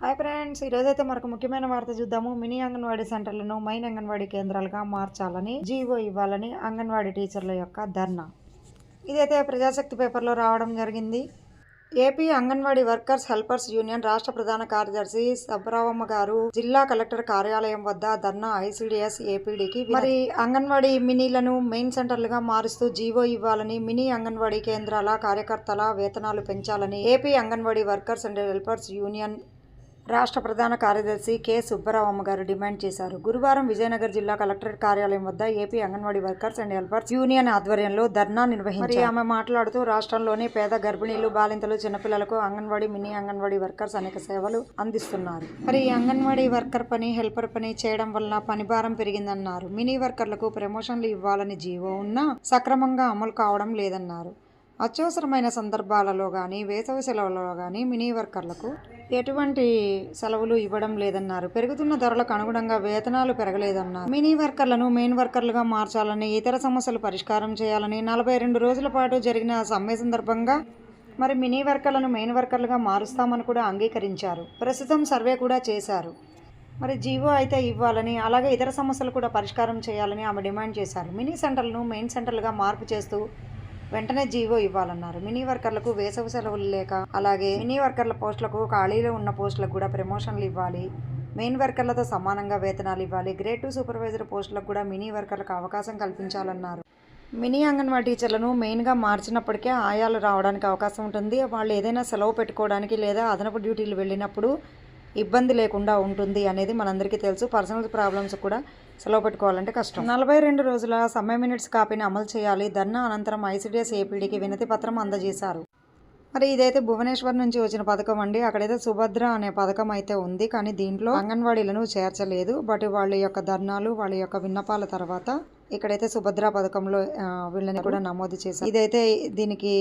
Hi friends ఈరోజైతే మరొక ముఖ్యమైన వార్త చూద్దాము. మినీ అంగన్వాడీ సెంటర్లను మైన్ అంగన్వాడీ కేంద్రాలుగా మార్చాలని జీవో ఇవ్వాలని అంగన్వాడీ టీచర్ల యొక్క ధర్నా. ఇదైతే ప్రజాశక్తి పేపర్లో రావడం జరిగింది. AP Anganwadi workers helpers union రాష్ట్ర ప్రధాన కార్యదర్శి సబ్బరావమ్మ గారు జిల్లా కలెక్టర్ కార్యాలయం వద్ద ధర్నా ఐసీడీఎస్ ఏపీడీకి మరి అంగన్వాడీ మినీలను మెయిన్ సెంటర్లుగా మారుస్తూ జీవో ఇవ్వాలని మినీ అంగన్వాడీ కేంద్రాల కార్యకర్తల వేతనాలు పెంచాలని AP Anganwadi workers and helpers union రాష్ట్ర ప్రధాన కార్యదర్శి కె. సుబ్బరావమ్మ గారు డిమాండ్ చేశారు. గురువారం విజయనగర్ జిల్లా కలెక్టరేట్ కార్యాలయం వద్ద AP Anganwadi workers and helpers union ఆధ్వర్యంలో ధర్నా నిర్వహించారు. ఆమె మాట్లాడుతూ రాష్ట్రంలోని పేద గర్భిణీలు బాలింతలు చిన్నపిల్లలకు అంగన్వాడీ మినీ అంగన్వాడీ వర్కర్స్ అనేక సేవలు అందిస్తున్నారు. మరి ఈ అంగన్వాడీ వర్కర్ పని హెల్పర్ పని చేయడం వల్ల పనిభారం పెరిగిందన్నారు. మినీ వర్కర్లకు ప్రమోషన్లు ఇవ్వాలని జీవో ఉన్నా సక్రమంగా అమలు కావడం లేదన్నారు. అత్యవసరమైన సందర్భాలలో కానీ వేసవి సెలవులలో కానీ మినీ వర్కర్లకు ఎటువంటి సెలవులు ఇవ్వడం లేదన్నారు. పెరుగుతున్న ధరలకు అనుగుణంగా వేతనాలు పెరగలేదన్నారు. మినీ వర్కర్లను మెయిన్ వర్కర్లుగా మార్చాలని ఇతర సమస్యలు పరిష్కారం చేయాలని నలభై రెండు రోజుల పాటు జరిగిన సమ్మె సందర్భంగా మరి మినీ వర్కర్లను మెయిన్ వర్కర్లుగా మారుస్తామని కూడా అంగీకరించారు. ప్రస్తుతం సర్వే కూడా చేశారు. మరి జీవో అయితే ఇవ్వాలని అలాగే ఇతర సమస్యలు కూడా పరిష్కారం చేయాలని ఆమె డిమాండ్ చేశారు. మినీ సెంటర్లను మెయిన్ సెంటర్లుగా మార్పు చేస్తూ వెంటనే జీవో ఇవ్వాలన్నారు. మినీ వర్కర్లకు వేసవి సెలవులు లేక అలాగే మినీ వర్కర్ల పోస్టులకు ఖాళీలో ఉన్న పోస్టులకు కూడా ప్రమోషన్లు ఇవ్వాలి. మెయిన్ వర్కర్లతో సమానంగా వేతనాలు ఇవ్వాలి. గ్రేడ్ టూ సూపర్వైజర్ పోస్టులకు కూడా మినీ వర్కర్లకు అవకాశం కల్పించాలన్నారు. మినీ అంగన్వాడీ టీచర్లను మెయిన్గా మార్చినప్పటికే ఆయాలు రావడానికి అవకాశం ఉంటుంది. వాళ్ళు ఏదైనా సెలవు పెట్టుకోవడానికి లేదా అదనపు డ్యూటీలు వెళ్ళినప్పుడు ఇబ్బంది లేకుండా ఉంటుంది అనేది మనందరికీ తెలుసు. పర్సనల్ ప్రాబ్లమ్స్ కూడా సెలవు పెట్టుకోవాలంటే కష్టం. నలభై రెండు రోజుల సమ్మె మినిట్స్ కాపీని అమలు చేయాలి. ధర్నా అనంతరం ఐసీడీఎస్ ఏపీడీకి వినతి పత్రం అందజేశారు. మరి ఇదైతే భువనేశ్వర్ నుంచి వచ్చిన పథకం అండి. అక్కడైతే సుభద్ర అనే పథకం అయితే ఉంది. కానీ దీంట్లో అంగన్వాడీలను చేర్చలేదు. బట్ వాళ్ళ యొక్క ధర్నాలు వాళ్ళ యొక్క విన్నపాల తర్వాత ఇక్కడైతే సుభద్ర పథకంలో వీళ్ళని కూడా నమోదు చేశారు. ఇదైతే దీనికి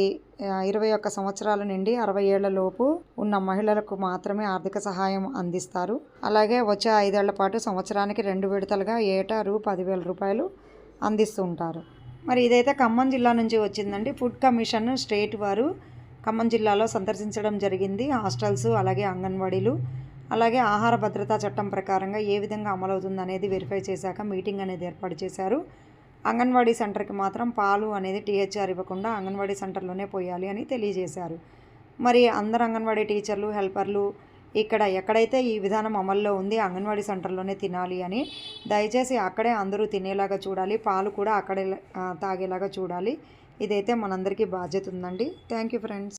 ఇరవై ఒక్క సంవత్సరాల నుండి అరవై ఏళ్ళ లోపు ఉన్న మహిళలకు మాత్రమే ఆర్థిక సహాయం అందిస్తారు. అలాగే వచ్చే ఐదేళ్ళ పాటు సంవత్సరానికి రెండు విడతలుగా ఏటా రూ పదివేల రూపాయలు అందిస్తూ ఉంటారు. మరి ఇదైతే ఖమ్మం జిల్లా నుంచి వచ్చిందండి. ఫుడ్ కమిషన్ స్టేట్ వారు ఖమ్మం జిల్లాలో సందర్శించడం జరిగింది. హాస్టల్స్ అలాగే అంగన్వాడీలు అలాగే ఆహార భద్రతా చట్టం ప్రకారంగా ఏ విధంగా అమలవుతుంది అనేది వెరిఫై చేశాక మీటింగ్ అనేది ఏర్పాటు చేశారు. అంగన్వాడీ సెంటర్కి మాత్రం పాలు అనేది టీహెచ్ఆర్ ఇవ్వకుండా అంగన్వాడీ సెంటర్లోనే పోయాలి అని తెలియజేశారు. మరి అందరు అంగన్వాడీ టీచర్లు హెల్పర్లు ఇక్కడ ఎక్కడైతే ఈ విధానం అమల్లో ఉంది అంగన్వాడీ సెంటర్లోనే తినాలి అని దయచేసి అక్కడే అందరూ తినేలాగా చూడాలి పాలు కూడా అక్కడే తాగేలాగా చూడాలి. ఇదైతే మనందరికీ బాధ్యత ఉందండి. Thank you friends.